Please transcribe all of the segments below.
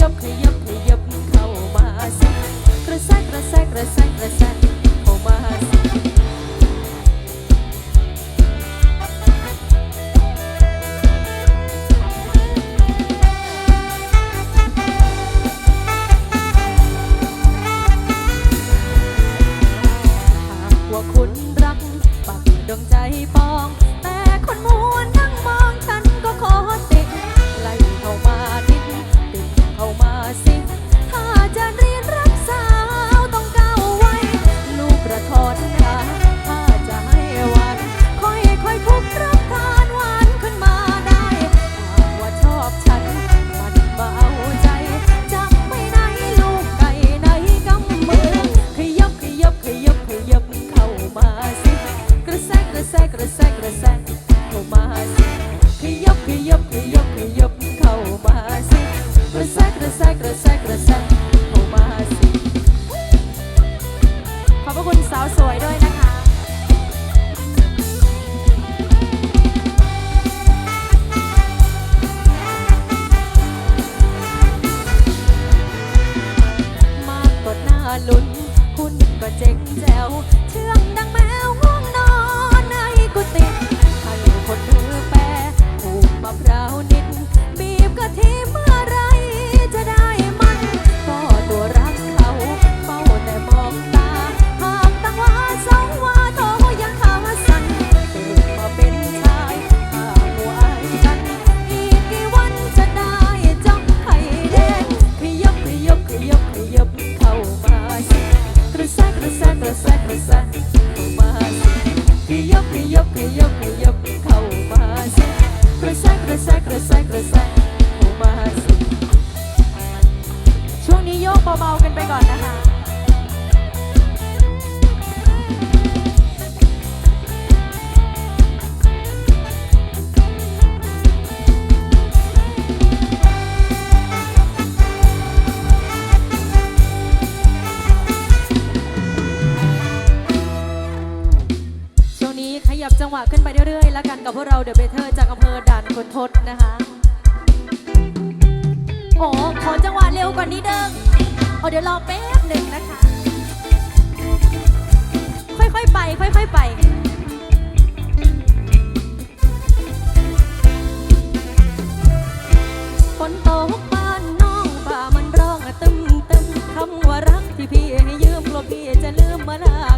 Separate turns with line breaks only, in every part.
ยับขยับขยับเข้ามาสิกระแทกกระแทกกระแทกกระแทกเข้ามาสิว่าคุณรักปักดวงใจปอง to เบาๆกันไปก่อนนะคะขยับจังหวะขึ้นไปเรื่อยๆ แล้วกันกับพวกเราเดอะเบเทอร์จากอำเภอด่านขุนทดนะคะ โอ้ขอจังหวะเร็วกว่านี้เด้อ เอเดี๋ยวรอแป๊บหนึ่งนะคะ ค่อยๆไป ค่อยๆไปฝนตกบ้านน้องป่ามันร้องตึมตึมคำว่ารักที่พี่ให้ยืมกลัวพี่จะลืมมื่อ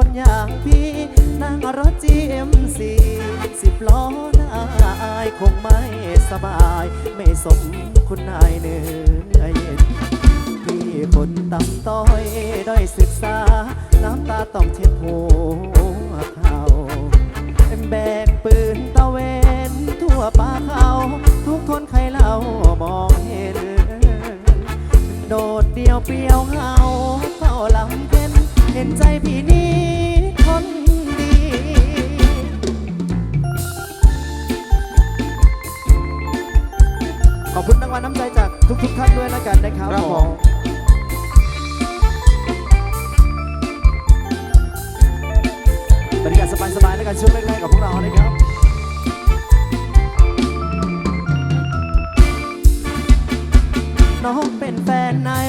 คนอย่างพี่นั่งรถจีเอ็
มซีสิบล้อหน้าอายคงไม่สบาย ไม่สมคุณนายเหนื่อยพี่คนต่ำต้อยด้อยศึกษา น้ำตาต้องเช็ดหัวเขาแบกปืนตะเวนทั่วป่าเขาทุกทนใครเล่ามองเห็น โดดเดียวเปลี่ยวเหงาเฝ้าลำ เพ็นเห็นใจพี่นี้คนดี ขอบคุณรางวัลน้ำใจจากทุกๆท่านด้วยแล้วกันนะครับ
ครับ
ผ
ผมม
บรรยากาศสบายๆแล้วกันช่วงแรกๆกับพวกเรานะครับ น้องเป็นแฟนนาย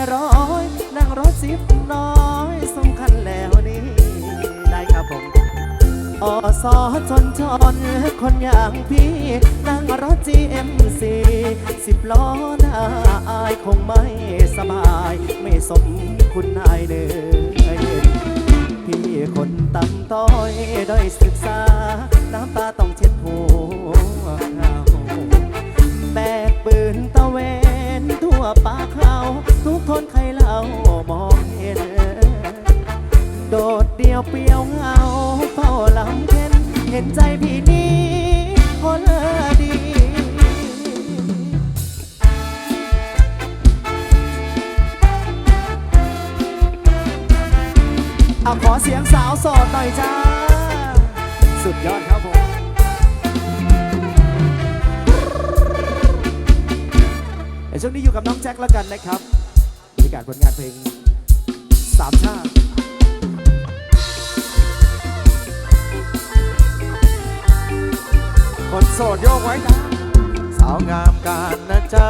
อสอชนชนคนอย่างพี่นั่งรถ GMC สิบล้อหน้าอายคงไม่สบาย ไม่สมคุณนายเนยพี่คนต่ำต้อยด้อยศึกษา น้ำตาต้องเช็ด เอาขอเสียงสาวโสดหน่อยจ้า สุดยอดครับผมในช่วงนี้อยู่กับน้องแจ็คแล้วกันนะครับบรรยากาศผลงานเพลงสามชาติ
คนโสดโยกไว้นะสาวงามกาญนะจ๊ะ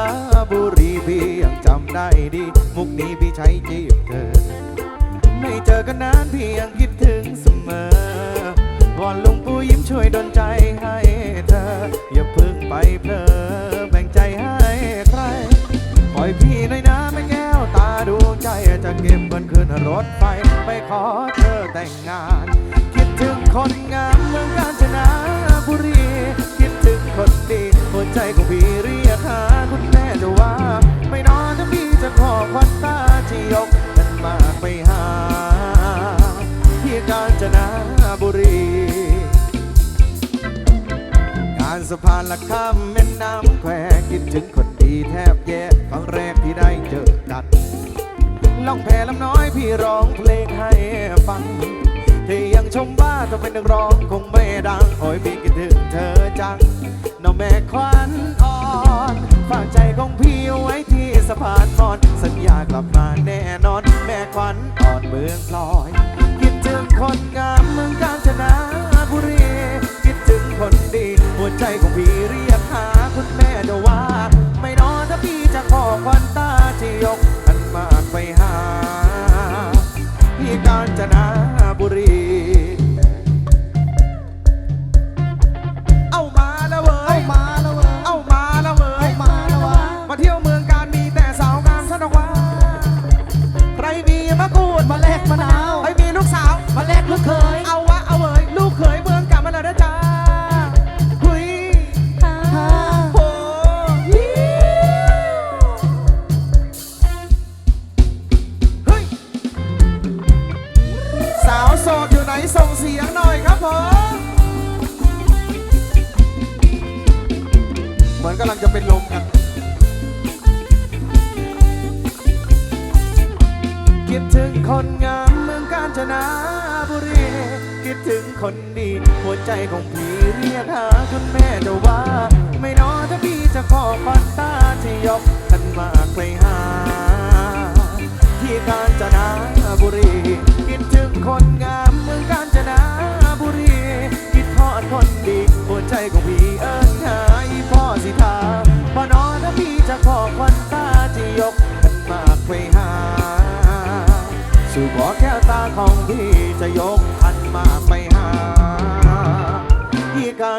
เจอกันนานพี่ยังคิดถึงเสมอวอนลุงปู่ยิ้มช่วยดลใจให้เธอ อย่าเพึ่งไปเพลอแบ่งใจให้ใคร ปล่อยพี่หน่อยนะแม่แก้วตาดวงใจจะเก็บบเงินขึ้นรถไฟไปขอเธอแต่งงาน คิดถึงคนงาน สะพานละข้ามแม่น้ำแควคิดถึงคนดีแทบแย่ครั้งแรกที่ได้เจอกันล่องแพลำน้อยพี่ร้องเพลงให้ฟังที่ยังชมว่าถ้าเป็นนักร้องคงไม่ดัง โอ้ยพี่คิดถึงเธอจังน้องแม่ควันอ่อนฝากใจของพี่ไว้ที่สะพานมอนสัญญากลับมาแน่นอน แม่ควันอ่อนเมืองพลอย คิดถึงคนงามเมืองกาญจนบุรี คิดถึงคนดี หัวใจของพี่เรียกหาคุณแม่เดาว่า ไม่นอนถ้าพี่จะขอควันตาที่ยกอันมากไปหาที่กาญจนบุรี เอามาแล้วเว้
เอา
ย
มาแล้วเว้ย
เอามาแล้วเว้ย
เอามาแล้ววะ
มาเที่ยวเมืองการมีแต่สาวงามสนกว่า ใครมีมะกรูด
มาแลกมะนาว
ใครมีลูกสาว
มาแลกลูกเคย
คิ
ดถึงคนงามเมืองกาญจนบุรี คิดถึงคนดีหัวใจของพี่เรียกหาคุณแม่จะว่า ไม่นอถ้าพี่จะขอปันตาที่ยกกันมากไปหา ที่กาญจนบุรี คิดถึงคนงามเมืองกาญจนบุรี คิดทอดคนดี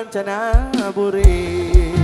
ญจนบุรี